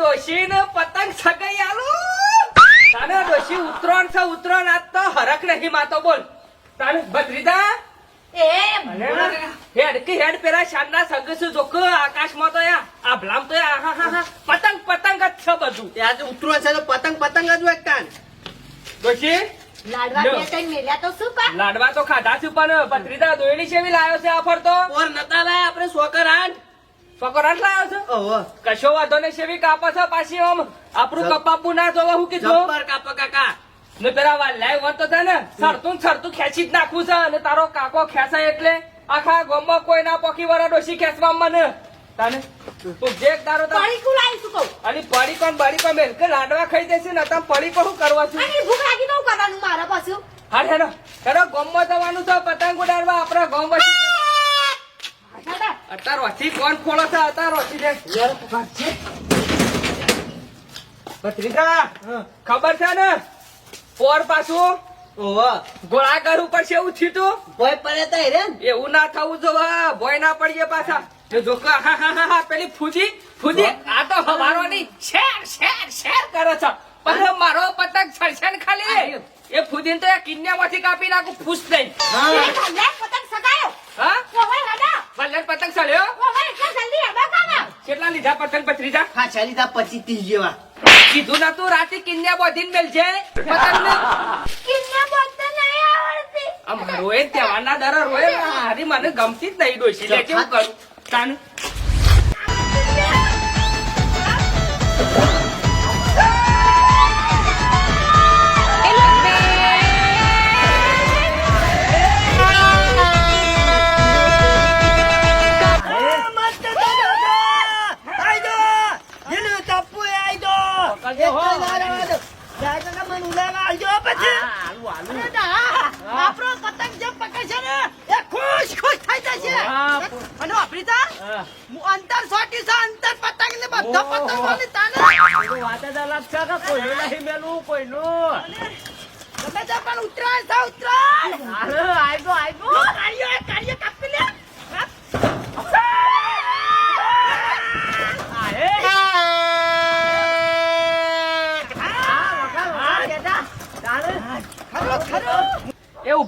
ડોશી ને પતંગ સગાઈ આલો. તાને ડોશી ઉતરણ છે ઉતરણ આજ તો હરખ નહીં માતો બોલ. તાને ભત્રીજા એ હેડ કે હેડ પેલા શાનના સગસ જોક આકાશમાં તો યા આભલામ તો યા હા હા હા. પતંગ પતંગ જ છે બધું. ત્યાં જે ઉતરો છે તો પતંગ પતંગ જ હોય તાન ડોશી? લાડવા તો શું કા લાડવા તો ખાધા છે પણ ભત્રીજા દોયડી છે લાયો છે આ ફરતો? ઓર નતા લાયા આપણે સોકર આઠ? પકોડાટ લાયો છે? ઓહો કશો વાંધો ને શેવી કાપે છે પાછી આમ આપણું કપાપું ના જોવા હું કીધું જબ્બર કાપા કાકા ને પેલા વાલ્યાએ વાત છે ને સરતું સરતું ખેંચી જ નાખવું છે અને તારો કાકો ખેંચાય એટલે આખા ગામમાં કોઈ ના પોકી વાળા ડોસી ખેંચવા મને. તાને? તું જે તારો તાર- પાણી કુલ આવીશું કહું? અને પડી કોણ બડી કોણ કે લાડવા ખાઈ દેશે ને તમે પડી કોણ કરવા છું? અને ભૂખ લાગી તો હું કરવાનું મારા પાછું. હા હેડો. હેડો ગામમાં જવાનું છે પતંગ ઉડાડવા આપણા ગામ વચ્ચે દાદા અત્યાર કોણ ફોડો છે? ખબર છે ને? પોર પાછું? ઓહો. ગોળાકાર ઉપર એવું થયું ભોય પડે તો રે એવું ના થવું જો ભોય ના પડીએ પાછા. હા હા હા હા પેલી ફૂજી ફૂજી આ તો હવારોની શેર શેર શેર કરે છે. પણ મારો પતંગ ને ખાલી. એ ફૂજીને તો એ કિન્યામાંથી કાપી નાખું ફૂસ દઈ પતંગ સગાયો હા? ઓવે પતંગ સળ્યો ઓવે એટલે જલ્દી હડા કાના કેટલા લીધા પતંગ પત્રીજા ખાચા લીધા પચીસ ત્રીસ જેવા. કીધું ના તું રાતે કિન્યા બોધીને મેલજે પતંગ આમ રોએ તહેવારના દર રોએ હારી મને ગમતી જ નહીં ડોસી લે કેવું કરું? તાન.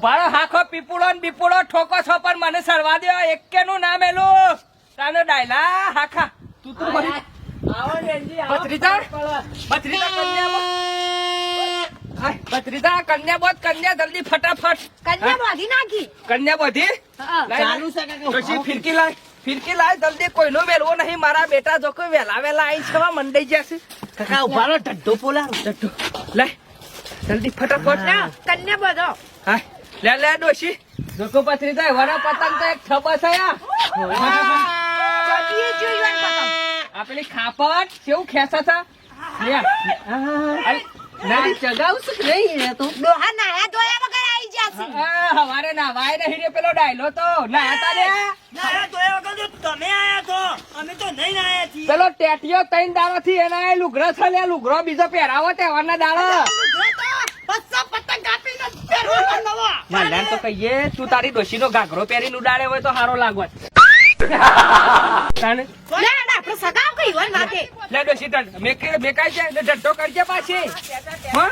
ઉભારો હાખો પીપુડો ને બીપુડો ઠોકો છો પણ મને સરવા દો એકે નું નામ એલું. તાનો ડાયલા હાખા. તું તું મારી ભત્રીજા? ભત્રીજા બત્રીતા કન્યા બોધ કન્યા જલ્દી ફટાફટ. કન્યા બોધી નાખી. કન્યા બોધી? હા. ચાલુ છે કાકા. ફિરકી લાય ફિરકી લાય જલ્દી કોઈનો મેળવો નહીં મારા બેટા જો કોઈ વેલા વેલા આઈ છે મંડાઈ જશે કાકા ઉભારો ઢડ્ડો પોલા ઢડ્ડો લાય જલ્દી ફટાફટ. કન્યા બધો હાય, લે લે ડોશી. જોકો પથરી થાય વડા પતંગ તો એક થબા થયા ચોટીએ જોયું પતંગ. આ ખાપટ કેવું ખેંચા થા ના અરે, નદી નહીં એ તો? ડોહા નાયા ધોયા વગર આવી જશે હવારે નાવાય નહીં રે પેલો ડાયલો તો. નાહતા રે? ના ધોયા વગર તો તમે આયા છો. અમે તો નહીં આયા છીએ. પેલો ટેટિયો ત્રણ દાડો થી એના એ લુગડો છે લે લુગરો બીજો પહેરાવો તહેવારના દાડો. બસો પતંગ કાપીને પહેરવાનો નવો માલ્યાને તો કહીએ તું તારી ડોશીનો ઘાઘરો પહેરીને ઉડાડે હોય તો સારો લાગો. તાને આપણે સગાવ કઈ હોય માથે. લે ડોશી મેકે મેકાઈ જાય કરજે પાછી. હા?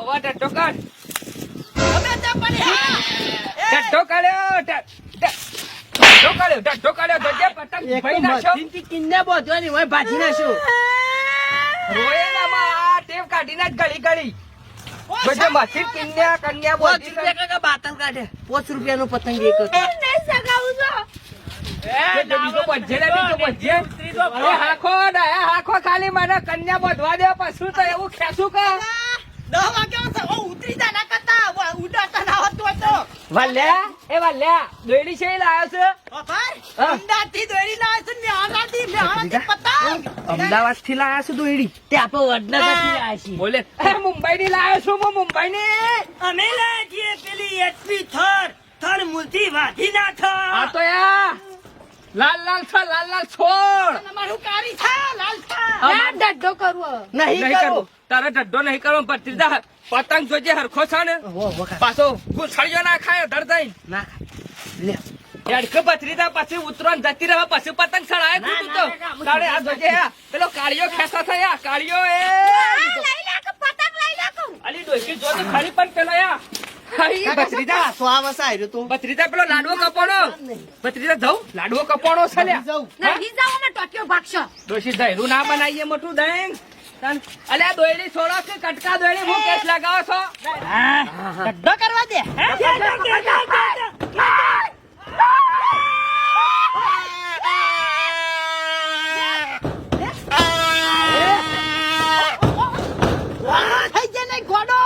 ઓવા કર. તે. કર્યો ડ- ડ- ડંડો કર્યો ડંડો કર્યો જજે પતંગ ભાઈ નાખ્યો. કિન્ને બોધવાની હોય ભાજી નાખ્યો રોયે માં આ ટેપ કાઢીને જ ગળી ગળી. બધે મથી કન્યા કન્યા બોધી રૂપિયા કાકા બાતલ કાઢે. પાંચ રૂપિયાનો પતંગ એક હતો નહીં સગાવું છો. એ જો બીજો બધે ને બીજો બધે અરે હાખો ડાયા હાખો ખાલી મને કન્યા બોધવા દે પછી તો એવું ખેસું કે. દહ વાગ્યા ઉતરી જા ના કરતા ના હોતું તો વાલ્યા એ વાલ્યા દોયડી છે લાયો છે પતંગ અમદાવાદથી લાયા છે દોયડી? તે લાયા છીએ. બોલે. એ મુંબઈ ની લાયો છું હું મુંબઈ ની અમે લાયા છીએ પેલી એચપી થર. થર મૂર્તિ વાધી ના આ થર તો યા. લાલ લાલ છો લાલ લાલ છોડ. અમારું કારી છે લાલ છે. ના ડંડો કરવો. નહીં નહીં કરો. તારે ઢડ્ડો નહીં કરવો પત્રીજા પતંગ જોજે હરખો છે ને. પાછો ગુસળિયો ના ખાય ધર દઈ ના હેડકો ભત્રીજા પછી ઉતરો જતી રહે પછી પતંગ ચડાય તું તું. તારે આ જોજે પેલો કાળિયો ખેંચા થયા કાળિયો એ. લઈ લે કે પતંગ લઈ લે. અલી ડોકી જો તો ખરી પણ પેલો યા ભત્રીજા સો આ વસા આવ્યો તો. ભત્રીજા પેલો લાડવો કપોણો ભત્રીજા જઉં? લાડવો કપોણો છે લ્યા. નહીં જાઓ અમે ટોટિયો ભાગશો. ડોશી દહેરું ના બનાવીએ મોટું દહીં અલે દોયડી છોડો કે કટકા દોયડી હું કેસ લગાવો છો? કરવા દે વાહ, થઈ જાય ને ગોડો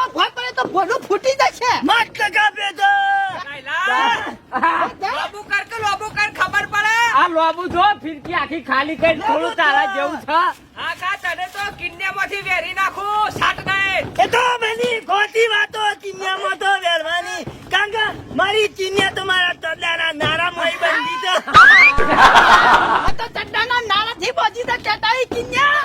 ભોડું ફૂટી જશે. મસ્ત બે તો લોબુ કર કે લોબુ કર ખબર પડે? આ લોબુ જો ફિરકી આખી ખાલી કરી થોડું તારા જેવું છે. આ કા તને તો કિન્યામાંથી વેરી નાખું સાટ દે એ તો મેની ખોટી વાતો ચિન્યામાં તો વેરવાની. કારણ કે મારી ચિન્યા તો મારા તડાના મય બંધી તો આ તો તડાના નારાથી બોજી તો કેતાઈ ચિન્યા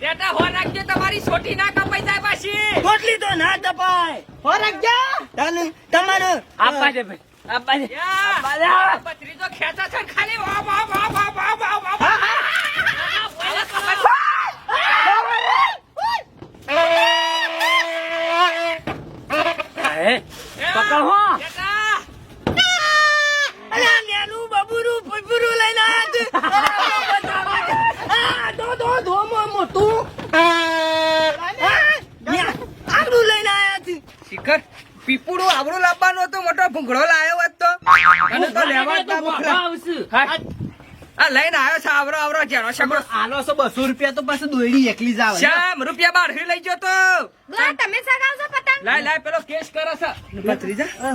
બેટા હો નાખજો તમારી છોટી ના કપાઈ જાય છીએ પોટલી તો ના તપાય. ફરક જા. તમારું. આપવા દે ભાઈ. આપવા દે. પથરી તો ખેંચા છે ખાલી. વાહ વા વા વા વા વા વા પકડ હો. અલા બબુરું ફૂફુરું લઈને આવ્યા ભૂંગળો લાયો હોત તો. અને તો લેવા જ ના મોકલા. હા. આ લઈને આવ્યો છે આવરો આવરો જેનો બસો રૂપિયા તો પાછું દોયડી એકલી જ શ્યામ રૂપિયા બારથી લઈ ગયો તો. તમે સગાવશો પતંગ. લાય લાય પેલો કેસ કરે છે. ભત્રીજા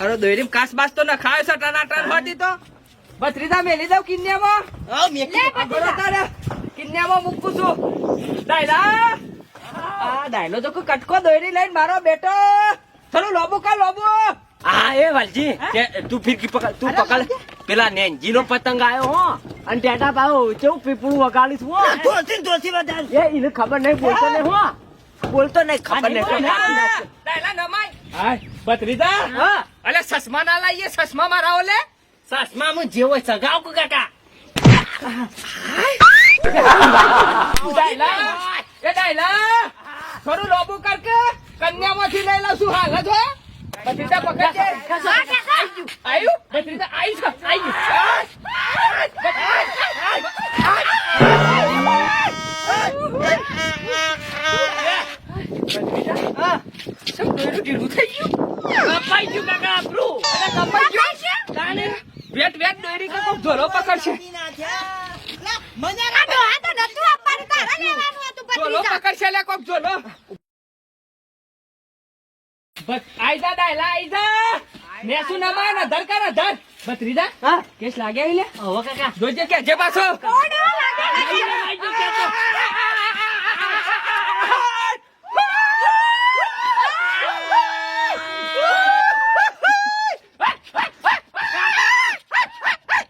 અરે દોયરીમ કાસ બાસ તો નખાયો છે ટનાટન હોતી તો. ભત્રીજા મેલી દઉં કિન્યામાં. આવ મેકી આ બરો કિન્યામાં મૂકું છું. ડાયલા. આ ડાયલો તો કટકો દોયરી લઈને મારો બેટો. થોડું લોબુ કા લોબુ. હા એ વાલજી તે- તું ફિરકી પકડ તું પકડ. પેલા નેનજી નો પતંગ આવ્યો હો. અને ટેટા પાવ કેવું પીપળું વગાડીશ હો. ધોસી ધોસી વધારે. એ એને ખબર નહીં બોલતો નહીં હો. બોલતો નહીં ખબર નહીં ડાયલા નમાય હાય ભત્રીજા હા. અલે સસમા ના લાઈએ સસમા મારા ઓલે. સસમા હું જેવો સગાવ કુ કાકા. ડાયલા એ ડાયલા થોડું લોબુ કર કે કન્યામાંથી લઈ લઉં છું હાલ જ હો ભત્રીજા પકડ આવ્યું ભત્રીજા આવ્યું આવ્યું ઝોલો પકડશે. કોક ઝોલો બસ આઈજા ડાયલા આઈજા ને શું ના માન ધર કર ધર. ભત્રીજા હા. કેસ લાગ્યા લે? હવે કાકા. જોજે કે જે પાછો. કોણ લાગે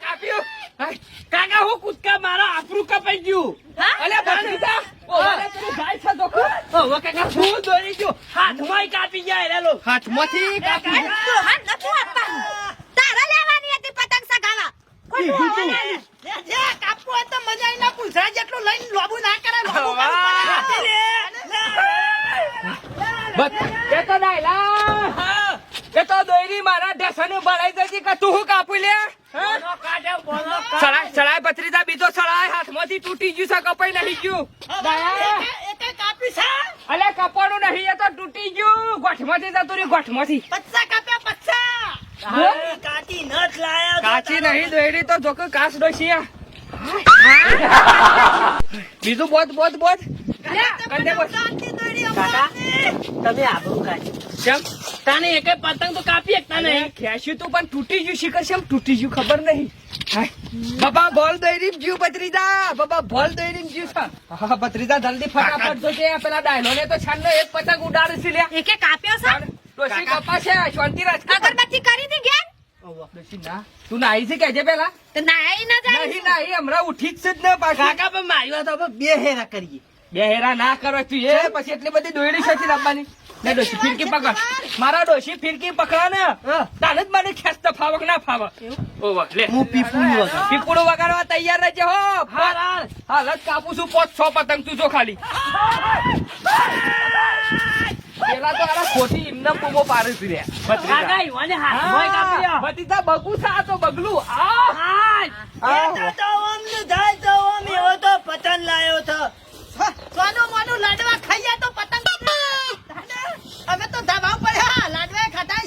કાપ્યું હાય. કાકા હું કૂદકા મારો આપણું કપાઈ ગયું અલે ભત્રીજા ઓલે પેલું જાય છે ધોકો હવે કાકા ફૂલ દોરી ગયો. હાથમાં કાપી ગયા એલા હાથમાંથી કાપી ડોહા નતું આપવાનું તારે લેવાની હતી પતંગ સગાવા. ના કાપવું હોય તો મજા પૂંછડા જેટલું લઈને લોબુ ના કરે લોબુ એ તો ડાયલા. એ તો મારા ઢેસણ ભરાઈ જતી કે તું હું કાપી લે? સળાય સળાય પથરીતા બીજો સળાય હાથમાંથી તૂટી ગયું છે કપાઈ નહીં ગયું. અલે કપાણું નહીં એ તો તૂટી ગયું. ગોઠમાંથી જતું રહ્યું ગોઠમાંથી? કાચી નહીં દોયરી તો જોકે કાચ ડોસી બીજું બોધ બોધ બોધ. તમે આવું કાચી દોરી કેમ તાને એકે પતંગ તો કાપી એકતા નહીં. ખેંચ્યું તું પણ તૂટી ગયું શિખર છે તૂટી ગયું ખબર નહીં. બાબા બોલ દોયરી જીવ ભત્રીજા. બાબા બોલ દોયરી જીવ છે હા ભત્રીજા જલ્દી ફટાફટ જોજે. પેલા ડાયલો ને તો છાનનો એક પતંગ ઉડાડે છે લ્યા. એકે કાપ્યો છે? ડોશી કપાશે શાંતિ રાખ. અગરબત્તી કરી દી ના. તું નાઈ છે કેજે પેલા. નાઈ ના જાય. નહીં નાઈ હમણાં ઉઠી જ છે જ ને કાકા પણ માર્યો તો બે હેરા કરીએ. બે હેરા ના કરો તું એ. પછી એટલી બધી દોયડી છે લાવવાની લે ડોશી ફિરકી પકડ. મારા ડોશી ફિરકી પકડા ને તાને જ મને ખેંચતા ફાવે કે ના ફાવે. ઓવર લે. હું પીપળું વગાડું. પીપળું વગાડવા તૈયાર રહેજે હો. હાલ જ કાપું છું પોચ છ પતંગ તું જો ખાલી. પેલા તો આરા ખોટી એમને બૂમો પારે છે રે. ભતીજા બગુ છે આ તો બગલું. આ. કહેતા તો ઓમનું થાય તો ઓમ એવો તો પતંગ લાયો તો. સોનું મોનું લાડવા ખાઈએ તો પતંગ અમે તો ધાબા ઉપર હા લાડવા ખાધા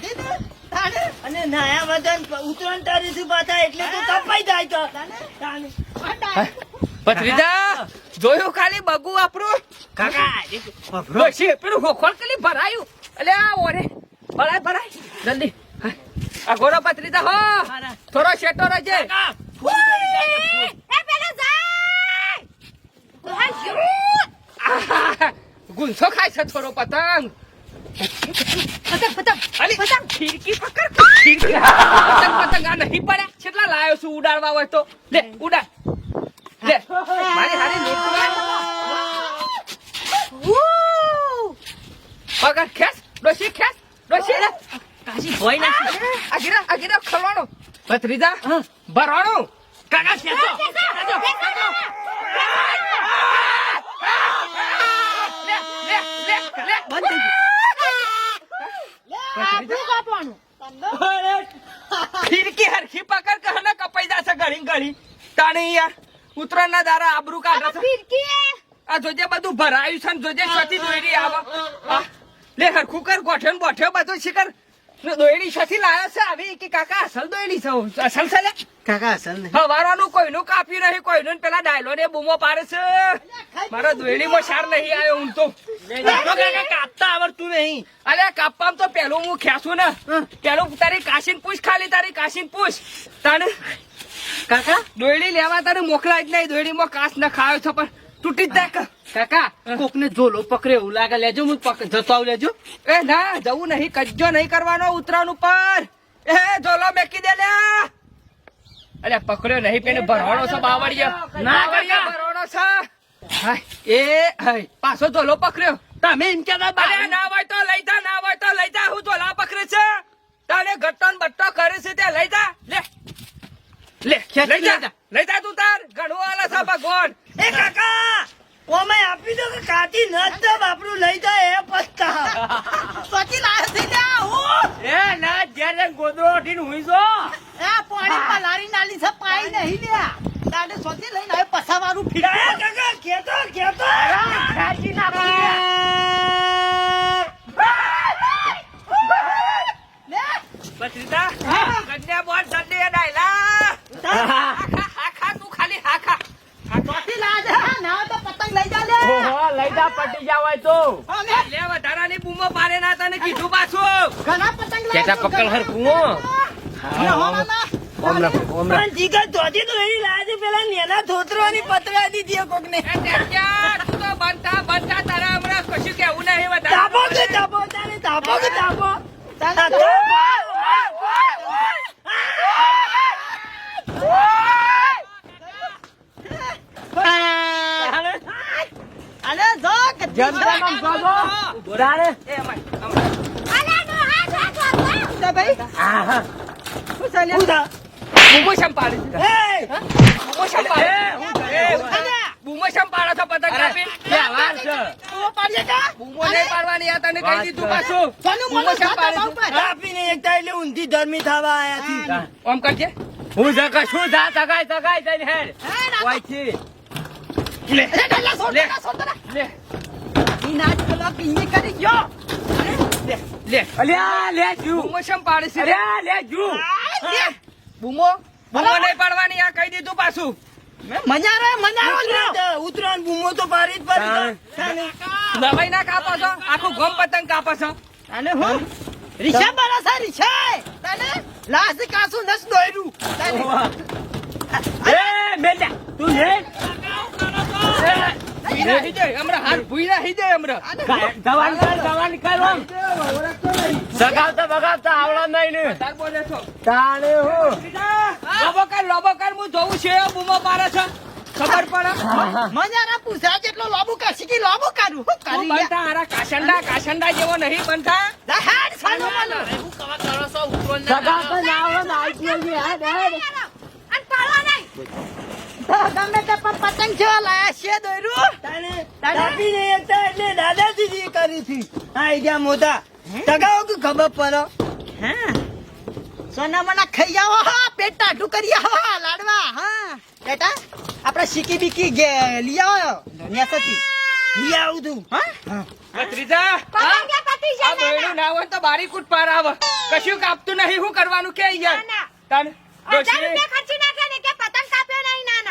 શીખીએ દે તાને અને નાયા વજન ઉતરણ તારીથી પાછા એટલે તો તપાઈ જાય તો. તાને. ભત્રીજા જોયું ખાલી બગુ આપણું? કાકા ડોશી પેલું હોખોળ કલી ભરાયું? એટલે આ ઓરે. ભરાય ભરાય. જલ્દી. આ ઘોડો ભત્રીજા હો. થોડો શેટો રહેજે. ગુંસો ખાય છે થોડો પતંગ. પતંગ પતંગ અલી ખીડકી પકડ ખીડકી પતંગ પતંગ આ નહીં પડ્યા કેટલા લાયો છું ઉડાડવા હોય તો. લે ઉડાડ. લે. મારી હારી લૂંટવા પકડ ખેસ ડોશી ખેસ ડોશી કાજી ભોય ના આગીરા આગીરા ખલવાનો ભત્રીજા ભરવાનું. કાકા ખેંચો. લે લે લે લે બંધ થઈ ગયું કાપવાનું ફિરકી હરખી પકડ કે ને કપાઈ જશે ઘણી ઘણી તાણી યાર ઉત્તરાયણના દારા આબરૂ કાઢે ફિરકી આ જોજે બધું ભરાયું છે ને જોજે છતી દોયડી આવે. લે હરખું કર ગોઠ્યો ને બોઠ્યો બધું શિખર દોયડી છતી લાયો છે આવી કે કાકા અસલ દોયડી છે અસલ છે કાકા અસલ નહીં. હવારાનું કોઈનું કાપ્યું નહીં કોઈનું પેલા ડાયલો ને બૂમો પાડે છે. મારા દોયડીમાં સાર નહીં આવ્યો હું તો. કાકા કાપતા આવડતું નહીં. અલે કાપવામાં તો પેલું હું ખેંચું ને. પેલું તારી કાશીન પૂછ ખાલી તારી કાશીન પૂછ. તાને કાકા? દોયડી લેવા તારે મોકલાય જ નહીં દોયડીમાં કાચ ના ખાયો છો પણ તૂટી જ જાય કાકા કાકા કોકને ઝોલો પકડે એવું લાગે. લેજો હું જતો આવું લેજો. એ ના જવું નહીં કજ્જો નહીં કરવાનો ઉતરાણ ઉપર. એ ઝોલો મેકી દે લ્યા. અલે પકડ્યો નહીં પેને ભરવાનો છે બાવળિયો. ના, કર્યા? ભરવાનો છે. હાય, એ હાય, પાછો ધોલો પકડ્યો. તમે એમ કેતા અરે ના હોય તો લઈ જા ના હોય તો લઈ જા હું ધોલા પકડે છે. તારે ગટ્ટો ને બટ્ટો કરે છે તે લઈ જા. લે. લે લઈ જા લઈ જા. તું તાર. ઘણું આલા છે ભગવાન. એ કાકા ઓમે આપી દો કે કાતી ન જ તો બાપરું લઈ જાય એ પસ્તા પછી લાયો છે હું? એ ના જ્યારે ગોદરો ઉઠીને હુઈ જો. એ પાણી પાઈ નહીં લ્યા તાને સોથી લઈને આવ્યો પસાવાળું ફીર કાકા ખેતો કેતો. ખેંચી નાખું લે. બચીતા કન્યા બોલ સંડે ડાયલા હાખા હાખા તું ખાલી હાખા સોથી લાજે ના તો પતંગ લઈ જા લે. ઓહો લઈ જા પટી જાવ હોય તો. લે વધારાની બૂમો પાડે ના તને કીધું પાછું. ઘણા પતંગ પકડ ઘણા. હરખું હો. ના, ના, ના. પણ જીગર ધોતી તો એની લાજે પેલા નેના ધોતરોની પતરા દીધી એ ટેક્યા, તું તો બનતા બનતા તારા હમણાં કશું કેવું નહીં વધારે. તાપો કે તાપો તારે તાપો કે તાપો તાને અલે જો કે જમવામાં જોજો બોલારે એ અમાય, અમાય. અલે નો હાથ હાથ. હાથ ભાઈ. હા હા શું ચાલે ઉધા બૂમો શેમ પાડે છે? એ બૂમો શેમ પાડે? એ, બૂમો શેમ પાડે છે પતંગ કાપી? વ્યવહાર છે? ઓ પાડીએ કા બૂમો નહીં પાડવાની આ તને કહી દીધું પાછું. સોનું બૂમો શેમ પાડે છે? પર આપીને એકતા એટલે ઊંધી ધર્મી થવા આયા છી આમ કરજે. હું જગા શું જા તગાઈ તગાઈ તને હેડ. હે ના વાયથી લે. એ ગલ્લા સોડ લે. ના સોડ ના લે. ઈ નાચ પેલો પિંગી કરી ગયો. લે. લે. અલ્યા લે જુ બૂમો શેમ પાડે છે. અલ્યા લે જુ બૂમો? બૂમો નહીં પાડવાની આ કહી દીધું પાછું. મજારો મજારો આવે ઉતરાણ બૂમો તો પારી જ પારી દવાઈ ના કાપો છો? આખું ગમ પતંગ કાપો છો? અને હું? રિક્ષા બરા સા રિક્ષા? તને લાસ કાસુ નસ દોયરું. તને એ મેલ્યા તું હે? હમણાં હાથ ભૂઈ નાખી દે હમણાં. જવાન કર જવાન કર સગાવતા બગાવતા આવડા નહીં ને. છો. તાણે હું. લોબો કર, લોબો કર, હું જોઉં છું, બૂમો મારે છે. ખબર પડે? મજાના પૂછા પૂછ્યા જેટલો લોબુ કાશી શીખી લોબુ કરું? હું કરી બનતા હારા કાશંડા કાશંડા જેવો નહીં બનતા? હેડ સાનો મનો. સગા તો ના આવે ને IPL ની હેડ, હેડ. તો ગમે તે પણ પતંગ જેવા લાયા છે દોર્યું તાને દાદી ને એટલે દાદાજી કરી હતી. આ ગયા મોટા ટકાઓ કે ખબર પડો? હા? સોના મના ખાઈ આવો હા પેટ ટાઢું કરી આવો લાડવા હા. બેટા આપણે શીકી બીકી ગે લઈ આવો નેસથી લઈ આવું તું. હા? ભત્રીજા આ બૈરું ના હોય તો બારી કૂટ પાર આવે. કશું કાપતું નહીં શું કરવાનું કે યાર તન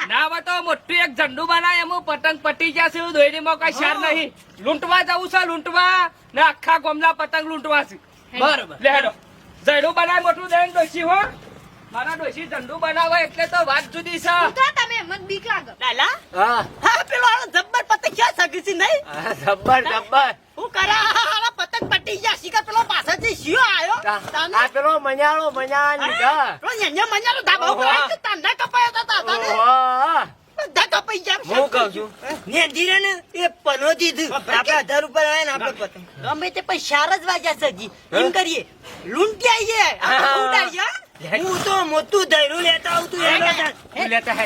ના હોય મોટું એક ઝંડુ બનાય એમાં પતંગ પટી જશે એવું દોરીમાં કઈ શાર નહીં. લૂંટવા જવું છે લૂંટવા. ને આખા ગોમલા પતંગ લૂંટવા છે. બરોબર. લે ઝંડુ બનાય મોટું હો. મારા ડોશી ઝંડુ બનાવો એટલે તો વાત જુદી છે. લાલા? હા. હા પેલો જબ્બર પતંગ ક્યાં સગી છે નહીં? જબ્બર જબ્બર. હું કરા પટી ગયા શીખા પેલો પાછળથી શિયો આયો આ પેલો મજાળો મજા લીધા પેલો ન્યા મજાનો ધાબા ઉપર ઓહો. તાંડા કપાયા હતા તાને બધા કપાઈ ગયા હું કહું છું? ને ને એ પનોતી હતું આપણે અઢાર ઉપર આવે ને આપણે પતંગ ગમે તે પણ જ વાગ્યા સજી. એમ કરીએ. લૂંટી આવીએ. ઉડાડીએ હું? તો મોટું ધૈર્યું લેતા આવતું લેતા है